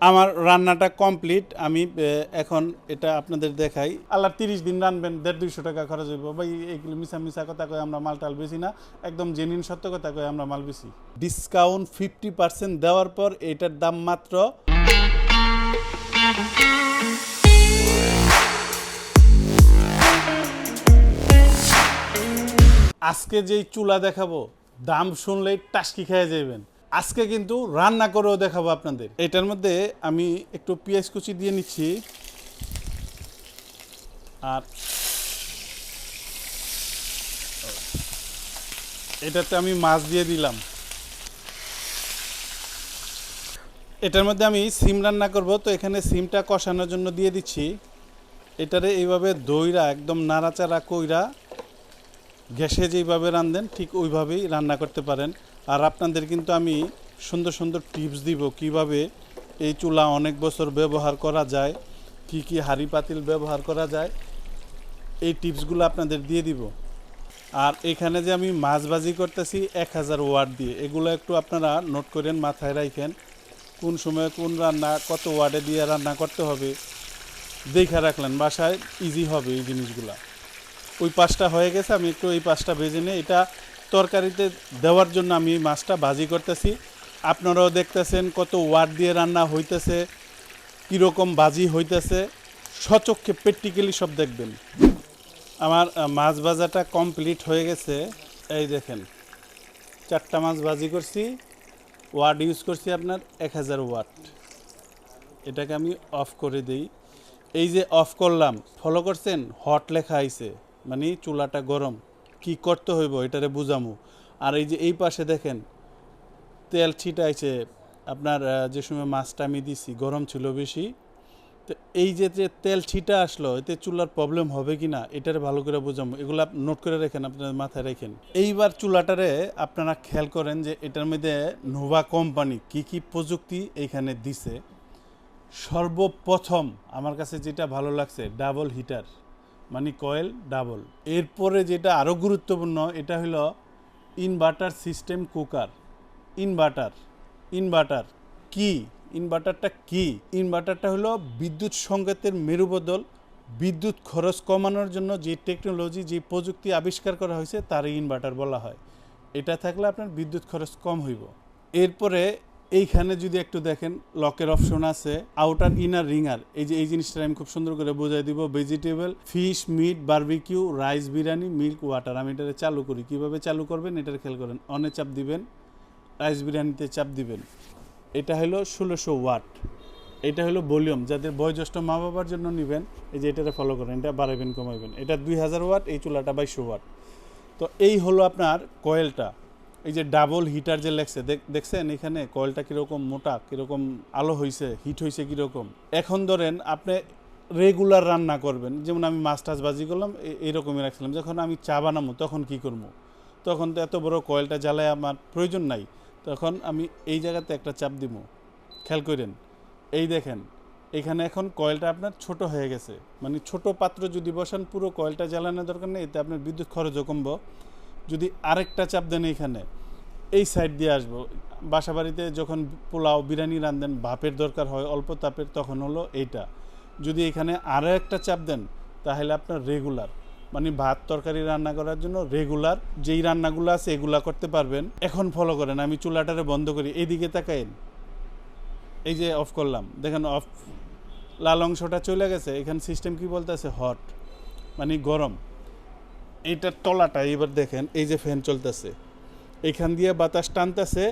আমার রান্নাটা কমপ্লিট, আমি এখন এটা আপনাদের দেখাই। আল্লাহ তিরিশ দিন রানবেন, দেড় দুইশো টাকা খরচ হইব। ভাই এইগুলো মিশা মিশা কথা কয়ে আমরা মাল টাল বেশি না, একদম জেনুইন সত্য কথা কয়ে আমরা মাল বেশি ডিসকাউন্ট ফিফটি পার্সেন্ট দেওয়ার পর এটার দাম মাত্র আজকে যেই চুলা দেখাবো, দাম শুনলেই টাসকি খেয়ে যাবেন আজকে কিন্তু রান্না করেও দেখাবো আপনাদের। এটার মধ্যে আমি একটু পেঁয়াজ কুচি দিয়ে নিচ্ছি। আর এটাতে আমি মাছ দিয়ে দিলাম। এটার মধ্যে আমি সিম রান্না করব, তো এখানে সিমটা কষানোর জন্য দিয়ে দিচ্ছি। এটারে এইভাবে দইরা, একদম নাড়াচাড়া কইরা গ্যাসে যেইভাবে রান্ধেন ঠিক ওইভাবেই রান্না করতে পারেন। আর আপনাদের কিন্তু আমি সুন্দর সুন্দর টিপস দিব কীভাবে এই চুলা অনেক বছর ব্যবহার করা যায়, কি কি হাড়ি পাতিল ব্যবহার করা যায়, এই টিপসগুলো আপনাদের দিয়ে দিব। আর এখানে যে আমি মাছ ভাজি করতেছি এক হাজার ওয়াট দিয়ে, এগুলো একটু আপনারা নোট করেন, মাথায় রাখেন কোন সময়ে কোন রান্না, কত ওয়ার্ডে দিয়ে রান্না করতে হবে, দেখে রাখলেন, বাসায় ইজি হবে এই জিনিসগুলা। ওই পাঁচটা হয়ে গেছে, আমি একটু এই পাঁচটা ভেজে নিই, এটা তরকারিতে দেওয়ার জন্য আমি মাছটা ভাজি করতেছি। আপনারাও দেখতেছেন কত ওয়াট দিয়ে রান্না হইতেছে, কীরকম ভাজি হইতেছে, সচক্ষে প্র্যাকটিক্যালি সব দেখবেন। আমার মাছ ভাজাটা কমপ্লিট হয়ে গেছে। এই দেখেন, চারটা মাছ ভাজি করছি, ওয়াট ইউজ করছি আপনার এক হাজার ওয়াট। এটাকে আমি অফ করে দিই। এই যে অফ করলাম ফলো করছেন? হট লেখা আইছে মানে চুলাটা গরম। কি করতে হইব এটারে বুঝামু। আর এই যে এই পাশে দেখেন, তেল ছিটাইছে, আপনার যে সময় মাছটা আমি দিছি, গরম ছিল বেশি, তো এই যে যে তেল ছিটা আসলো, এতে চুলার প্রবলেম হবে কি না এটারে ভালো করে বুঝামু। এগুলো নোট করে রাখেন, আপনার মাথায় রাখেন। এইবার চুলাটারে আপনারা খেয়াল করেন যে, এটার মধ্যে নোভা কোম্পানি কি কি প্রযুক্তি এইখানে দিছে। সর্বপ্রথম আমার কাছে যেটা ভালো লাগছে ডাবল হিটার মানে কয়েল ডাবল। এরপরে যেটা আরও গুরুত্বপূর্ণ, এটা হলো inverter system cooker. Inverter inverter কি? ইনভার্টারটা কি? ইনভার্টারটা হলো বিদ্যুৎ সংকেতের মেরুবদল, বিদ্যুৎ খরচ কমানোর জন্য যে টেকনোলজি, যে প্রযুক্তি আবিষ্কার করা হয়েছে, তারই ইনভার্টার বলা হয়। এটা থাকলে আপনার বিদ্যুৎ খরচ কম হইব। এরপরে এইখানে যদি একটু দেখেন লকের অপশন আছে আউটার ইনার রিঙার এই যে এই জিনিসটা আমি খুব সুন্দর করে বোঝাই দিব vegetable fish meat barbecue rice biryani milk water আমি এটা চালু করি। কীভাবে চালু করবেন? এটার খেয়াল করেন অনে চাপ দিবেন রাইস বিরিয়ানিতে চাপ দিবেন। এটা হলো ষোলোশো ওয়াট। এটা হলো ভলিউম যাদের বয়োজ্যেষ্ঠ মা বাবার জন্য নেবেন, এই যে এটারে ফলো করেন, এটা বাড়াবেন কমাবেন এটা দুই হাজার ওয়াট, এই চুলাটা বাইশো ওয়াট। তো এই হলো আপনার কয়েলটা এই যে ডাবল হিটার যে লেগছে, দেখ- দেখছেন এখানে কয়েলটা কীরকম মোটা, কীরকম আলো হয়েছে হিট হয়েছে কীরকম? এখন ধরেন আপনি রেগুলার রান্না করবেন, যেমন আমি মাছ টাছ বাজি করলাম এইরকমই রাখছিলাম। যখন আমি চা বানাবো, তখন কি করব? তখন তো এত বড় কয়েলটা জ্বালায় আমার প্রয়োজন নাই। তখন আমি এই জায়গাতে একটা চাপ দিব। খেয়াল করেন, এই দেখেন, এখানে এখন কয়েলটা আপনার ছোট হয়ে গেছে। মানে ছোট পাত্র যদি বসান, পুরো কয়েলটা জ্বালানোর দরকার নেই, এতে আপনার বিদ্যুৎ খরচও কমবো। যদি আরেকটা চাপ দেন এখানে এই সাইড দিয়ে আসব। বাসা বাড়িতে যখন পোলাও, বিরিয়ানি রান্ধেন ভাপের দরকার হয়, অল্প তাপের, তখন হলো এইটা। যদি এখানে আরও একটা চাপ দেন, তাহলে আপনার রেগুলার মানে ভাত তরকারি রান্না করার জন্য রেগুলার যেই রান্নাগুলো আছে এগুলা করতে পারবেন। এখন ফলো করেন, আমি চুলাটারে বন্ধ করি। এইদিকে তাকাইন এই যে অফ করলাম। দেখেন অফ লাল অংশটা চলে গেছে। এখানে সিস্টেম কি বলতেছে? হট মানে গরম। এইটার তলাটা এবার দেখেন, এই যে ফ্যান চলতেছে। এখান দিয়ে বাতাস টানতেছে,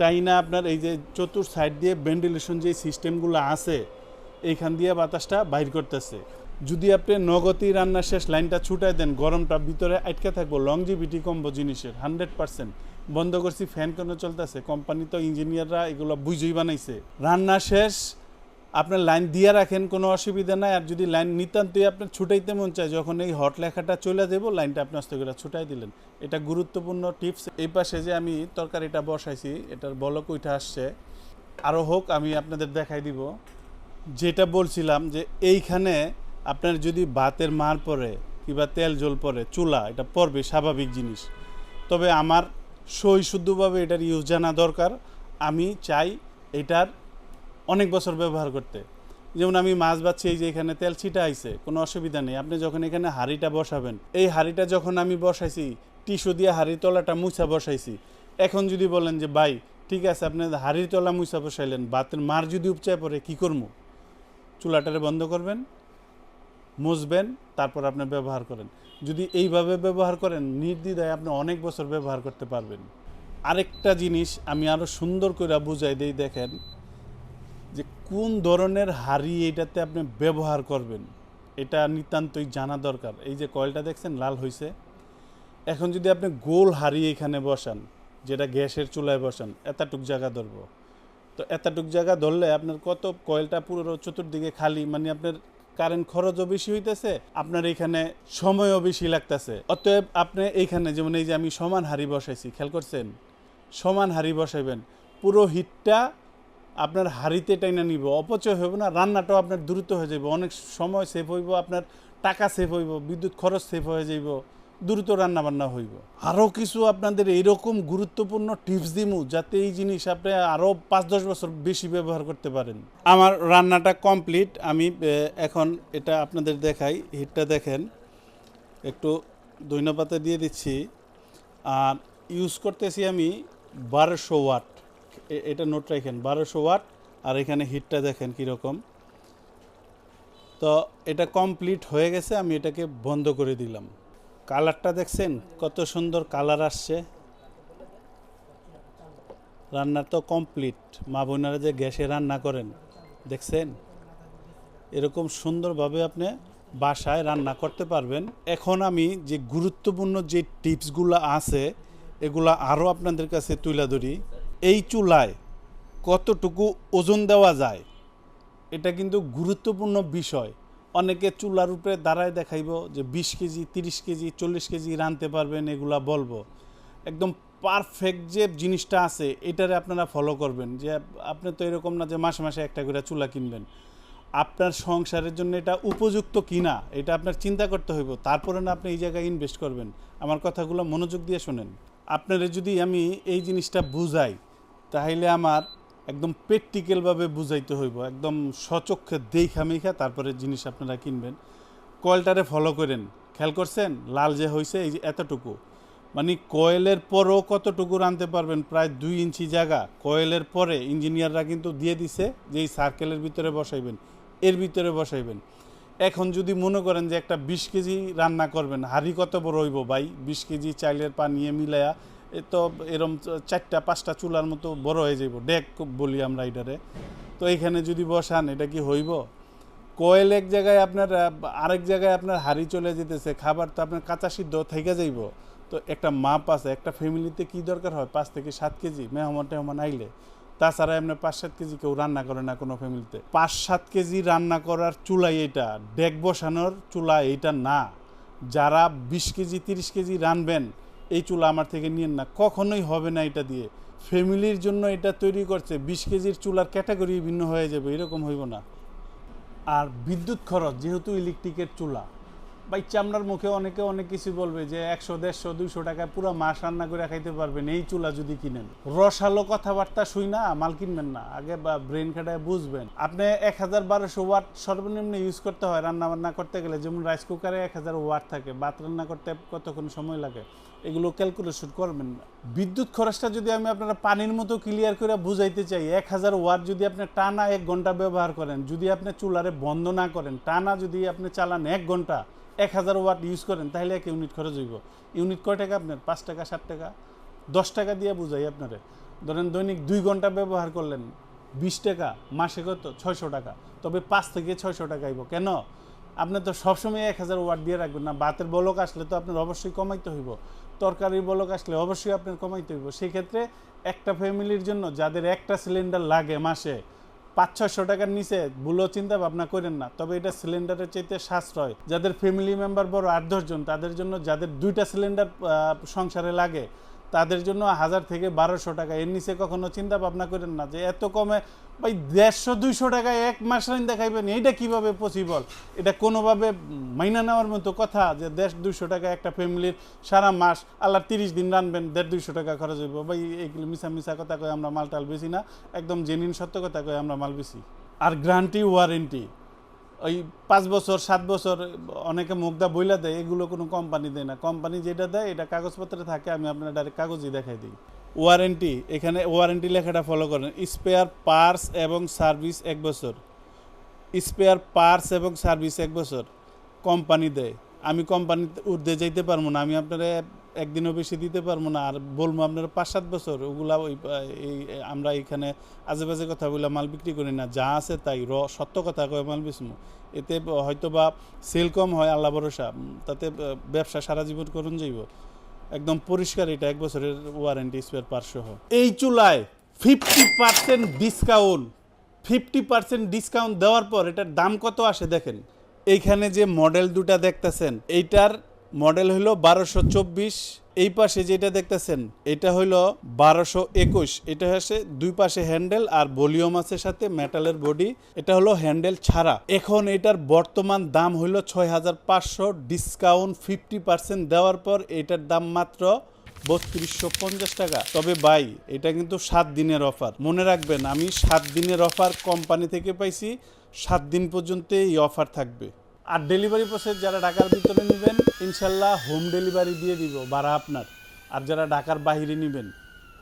টাইনা আপনার এই যে চতুর সাইড দিয়ে ভেন্টিলেশন যে সিস্টেমগুলো আছে, এইখান দিয়ে বাতাসটা বাইর করতেছে। যদি আপনি নগতি রান্না শেষ লাইনটা ছুটাই দেন, গরমটা ভিতরে আটকে থাকব লংজিভিটি কমবো জিনিসের হান্ড্রেড পার্সেন্ট বন্ধ করছি, ফ্যান কেন চলতেছে? কোম্পানি তো ইঞ্জিনিয়াররা এগুলো বুঝেই বানাইছে। রান্না শেষ আপনার লাইন দিয়ে রাখেন, কোনো অসুবিধা নাই। আর যদি লাইন নিতান্তই আপনার ছুটাইতে মন চায়, যখন এই হট লেখাটা চলে দেবো লাইনটা আপনি আস্তে করে ছুটাই দিলেন। এটা গুরুত্বপূর্ণ টিপস। এই পাশে যে আমি তরকারিটা বসাইছি, এটার বলক উঠে আসছে। আরও হোক, আমি আপনাদের দেখাই দিব। যেটা বলছিলাম যে এইখানে আপনার যদি ভাতের মার পরে কিংবা তেল জল পরে, চুলা, এটা পড়বে স্বাভাবিক জিনিস। তবে আমার সই শুদ্ধভাবে এটার ইউজ জানা দরকার। আমি চাই এটার অনেক বছর ব্যবহার করতে। যেমন আমি মাছ বাচ্ছি এই যে এখানে তেল ছিটা আইছে, কোনো অসুবিধা নেই। আপনি যখন এখানে হাঁড়িটা বসাবেন, এই হাঁড়িটা যখন আমি বসাইছি, টিস্যু দিয়ে হাঁড়ির তলাটা মুছা বসাইছি, এখন যদি বলেন যে, ভাই, ঠিক আছে, আপনি হাঁড়ির তলা মুছা বসাইলেন বাতের মার যদি উপচায় পড়ে, কী করব চুলাটারে বন্ধ করবেন, মুছবেন, তারপর আপনি ব্যবহার করেন। যদি এইভাবে ব্যবহার করেন, নির্দ্বিধায় আপনি অনেক বছর ব্যবহার করতে পারবেন। আরেকটা জিনিস আমি আরও সুন্দর করে বুঝাই দিই, দেখেন যে কোন ধরনের হাড়ি এটাতে আপনি ব্যবহার করবেন, এটা নিতান্তই জানা দরকার। এই যে কয়েলটা দেখছেন, লাল হয়েছে এখন যদি আপনি গোল হাড়ি এখানে বসান, যেটা গ্যাসের চুলায় বসান, এতটুক জায়গা ধরবো। তো এতটুক জায়গা ধরলে আপনার কত কয়েলটা পুরো চতুর্দিকে খালি মানে আপনার কারেন্ট খরচও বেশি হইতেছে, আপনার এখানে সময়ও বেশি লাগতেছে। অতএব আপনি এইখানে যেমন এই যে আমি সমান হাড়ি বসাইছি, খেয়াল করছেন? সমান হাড়ি বসাইবেন। পুরো হিটটা আপনার হাড়িতে টাইনা নিব, অপচয় হইব না, রান্নাটাও আপনার দ্রুত হয়ে যাবে অনেক সময় সেভ হইব, আপনার টাকা সেভ হইব, বিদ্যুৎ খরচ সেভ হয়ে যাইব, দ্রুত রান্না বান্না হইব। আরও কিছু আপনাদের এইরকম গুরুত্বপূর্ণ টিপস দিমু, যাতে এই জিনিস আপনি আরও পাঁচ দশ বছর বেশি ব্যবহার করতে পারেন। আমার রান্নাটা কমপ্লিট আমি এখন এটা আপনাদের দেখাই হিটটা দেখেন, একটু দৈন্য পাতা দিয়ে দিচ্ছি, আর ইউজ করতেছি আমি বারোশো ওয়াট। এটা নোট রাখেন, বারোশো ওয়াট আর এখানে হিটটা দেখেন কীরকম। তো এটা কমপ্লিট হয়ে গেছে, আমি এটাকে বন্ধ করে দিলাম। কালারটা দেখছেন, কত সুন্দর কালার আসছে। রান্না তো কমপ্লিট মা বোনেরা যে গ্যাসে রান্না করেন, দেখছেন? এরকম সুন্দরভাবে আপনি বাসায় রান্না করতে পারবেন। এখন আমি যে গুরুত্বপূর্ণ যে টিপসগুলো আছে, এগুলা আরও আপনাদের কাছে তুলে ধরি। এই চুলায় কতটুকু ওজন দেওয়া যায়, এটা কিন্তু গুরুত্বপূর্ণ বিষয়। অনেকে চুলার উপরে দাঁড়ায় দেখাইব যে বিশ কেজি, তিরিশ কেজি, চল্লিশ কেজি রানতে পারবেন, এগুলা বলব। একদম পারফেক্ট যে জিনিসটা আছে, এটারে আপনারা ফলো করবেন। যে আপনি তো এরকম না যে মাসে মাসে একটা করে চুলা কিনবেন। আপনার সংসারের জন্য এটা উপযুক্ত কিনা, এটা আপনার চিন্তা করতে হইব। তারপরে না আপনি এই জায়গায় ইনভেস্ট করবেন। আমার কথাগুলো মনোযোগ দিয়ে শোনেন। আপনারা যদি আমি এই জিনিসটা বুঝাই তাহলে আমার একদম প্র্যাকটিক্যালভাবে বুঝাইতে হইব, একদম সচক্ষে দেখা মেখা তারপরে জিনিস আপনারা কিনবেন। কয়েলটারে ফলো করেন, খেয়াল করছেন? লাল যে হয়েছে এই যে এতটুকু। মানে কয়েলের পরও কতটুকু রানতে পারবেন? প্রায় দুই ইঞ্চি জায়গা। কয়েলের পরে ইঞ্জিনিয়াররা কিন্তু দিয়ে দিছে যে এই সার্কেলের ভিতরে বসাইবেন, এর ভিতরে বসাইবেন। এখন যদি মনে করেন যে একটা বিশ কেজি রান্না করবেন, হাঁড়ি কত বড় হইব ভাই? বিশ কেজি চাইলের পানিয়ে মিলায়া এ তো এরম চারটা, পাঁচটা চুলার মতো বড় হয়ে যাইব, ডেক বলি আমরা এটারে। তো এখানে যদি বসান, এটা কি হইব? কয়েল এক জায়গায় আপনার, আরেক জায়গায় আপনার হাড়ি চলে যেতেছে, খাবার তো আপনার কাঁচা সিদ্ধ থেকে যাইব। তো একটা মাপ আছে, একটা ফ্যামিলিতে কি দরকার হয়? পাঁচ থেকে সাত কেজি, মেহমান টেহমান আইলে। তাছাড়া এমনি পাঁচ সাত কেজি কেউ রান্না করে না কোনো ফ্যামিলিতে। পাঁচ সাত কেজি রান্না করার চুলাই এটা, ডেক বসানোর চুলা এইটা না। যারা বিশ কেজি, তিরিশ কেজি রানবেন এই চুলা আমার থেকে নিন না। কখনোই হবে না এটা দিয়ে। ফ্যামিলির জন্য এটা তৈরি করছে, বিশ কেজির চুল আর ক্যাটাগরি ভিন্ন হয়ে যাবে, এরকম হইব না। আর বিদ্যুৎ খরচ, যেহেতু ইলেকট্রিকের চুলা ভাই, চামড়ার মুখে অনেকে অনেক কিছু বলবে যে একশো, দেড়শো, দুইশো টাকায় পুরো মাস রান্না করে খাইতে পারবেন, এই চুলা যদি কিনেন। রসালো কথাবার্তা শুই না, মাল কিনবেন না, আগে বা ব্রেন খাটায় বুঝবেন। আপনি এক হাজার বারোশো ওয়াট সর্বনিম্ন ইউজ করতে হয় রান্না বান্না করতে গেলে, যেমন রাইস কুকারে এক হাজার ওয়াট থাকে, ভাত রান্না করতে কতক্ষণ সময় লাগে, এগুলো ক্যালকুলেশন করবেন না। বিদ্যুৎ খরচটা যদি আমি আপনারা পানির মতো ক্লিয়ার করে বুঝাইতে চাই, এক হাজার ওয়াট যদি আপনি টানা এক ঘণ্টা ব্যবহার করেন, যদি আপনি চুলারে বন্ধ না করেন, টানা যদি আপনি চালান এক ঘণ্টা এক হাজার ওয়াট ইউজ করেন, তাহলে এক ইউনিট খরচ হইব। ইউনিট কয় টাকা আপনার? পাঁচ টাকা, সাত টাকা? দশ টাকা দিয়ে বুঝাই আপনারে। ধরেন দৈনিক দুই ঘণ্টা ব্যবহার করলেন, বিশ টাকা, মাসে কত? ছয়শো টাকা। তবে পাঁচ থেকে ছয়শো টাকা আইব কেন? আপনি তো সবসময় এক হাজার ওয়াট দিয়ে রাখবেন না। বাতের বলক আসলে তো আপনার অবশ্যই কমাইতে হইব। তরকারির বলক আসলে অবশ্যই আপনার কমাইতে হইব। সেক্ষেত্রে একটা ফ্যামিলির জন্য, যাদের একটা সিলিন্ডার লাগে মাসে পাঁচ ছশো টাকার নিচে ভুলো চিন্তা ভাবনা করেন না। তবে এটা সিলিন্ডারের চাইতে সাশ্রয়। যাদের ফ্যামিলি মেম্বার বড় আট দশজন তাদের জন্য যাদের দুইটা সিলিন্ডার সংসারে লাগে তাদের জন্য হাজার থেকে বারোশো টাকা। এর নিচে কখনো চিন্তা ভাবনা করেন না যে এত কমে ভাই দেড়শো, দুইশো টাকায় এক মাস রাইন দেখাইবেন, এইটা কীভাবে পসিবল এটা কোনোভাবে মাইনা নেওয়ার মতো কথা যে দেড়, দুইশো টাকা একটা ফ্যামিলির সারা মাস আল্লাহ তিরিশ দিন রানবেন, দেড়, দুইশো টাকা খরচ হইব। ভাই এইগুলো মিশা মিশা কথা কয়ে, আমরা মাল টাল বেশি না। একদম জেনিন সত্য কথা কয়ে, আমরা মাল বেশি আর গ্রান্টি ওয়ারেন্টি ওই পাঁচ বছর, সাত বছর অনেকে মুগদা বইলা দেয়, এগুলো কোনো কোম্পানি দেয় না। কোম্পানি যেটা দেয়, এটা কাগজপত্রে থাকে, আমি আপনার ডাইরেক্ট কাগজই দেখাই দিই। ওয়ারেন্টি এখানে ওয়ারেন্টি লেখাটা ফলো করেন। স্পেয়ার পার্টস এবং সার্ভিস এক বছর। স্পেয়ার পার্টস এবং সার্ভিস এক বছর। কোম্পানি দেয়। আমি কোম্পানি উর্ধে যাইতে পারব না। আমি আপনারা একদিনও বেশি দিতে পারব না। আর বলব আপনারা পাঁচ সাত বছর, ওগুলা ওই আমরা এখানে আজে বাজে কথা মাল বিক্রি করি না। যা আছে তাই, র, সত্য কথা কয়ে মাল বেচমু। এতে হয়তো বা সেল কম হয়, আল্লাহ ভরসা। তাতে ব্যবসা সারা জীবন করুন যাইব। একদম পরিষ্কার এটা, এক বছরের ওয়ারেন্টি স্পেয়ার পার এই চুলায় fifty percent discount fifty percent discount দেওয়ার পর এটার দাম কত আসে দেখেন? এইখানে যে মডেল দুটা দেখতেছেন, এইটার মডেল হলো বারোশো চব্বিশ। এই পাশে যেটা দেখতেছেন, এটা হলো বারোশো একুশ। এটা হচ্ছে দুই পাশে হ্যান্ডেল আর ভলিউম আছে সাথে মেটালের বডি। এটা হলো হ্যান্ডেল ছাড়া। এখন এটার বর্তমান দাম হলো ছয় হাজার পাঁচশো। ডিসকাউন্ট ফিফটি পার্সেন্ট দেওয়ার পর এটার দাম মাত্র বত্রিশশো পঞ্চাশ টাকা। তবে ভাই, এটা কিন্তু সাত দিনের অফার। মনে রাখবেন, আমি সাত দিনের অফার কোম্পানি থেকে পাইছি। সাত দিন পর্যন্ত এই অফার থাকবে। আর ডেলিভারি প্রসেস যারা ঢাকার ভিতরে নেবেন, ইনশাল্লাহ হোম ডেলিভারি দিয়ে দিব ভাড়া আপনার। আর যারা ঢাকার বাহিরে নেবেন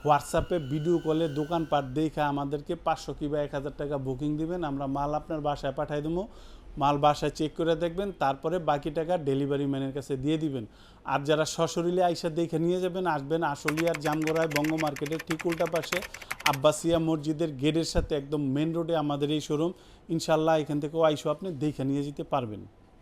হোয়াটসঅ্যাপে ভিডিও কলে দোকানপাট দেখা আমাদেরকে পাঁচশো কিংবা এক হাজার টাকা বুকিং দিবেন, আমরা মাল আপনার বাসায় পাঠিয়ে দেবো। মাল বাসায় চেক করে দেখবেন, তারপরে বাকি টাকা ডেলিভারি ম্যানের কাছে দিয়ে দিবেন। আর যারা সশরীরে আইসা দেখে নিয়ে যাবেন, আসবেন আশুলিয়ার জামগড়ায় বঙ্গ মার্কেটের ঠিক উল্টা পাশে আব্বাসিয়া মসজিদের গেটের সাথে একদম মেন রোডে আমাদের এই শোরুম ইনশাল্লাহ এখান থেকেও আইসো, আপনি দেখে নিয়ে যেতে পারবেন।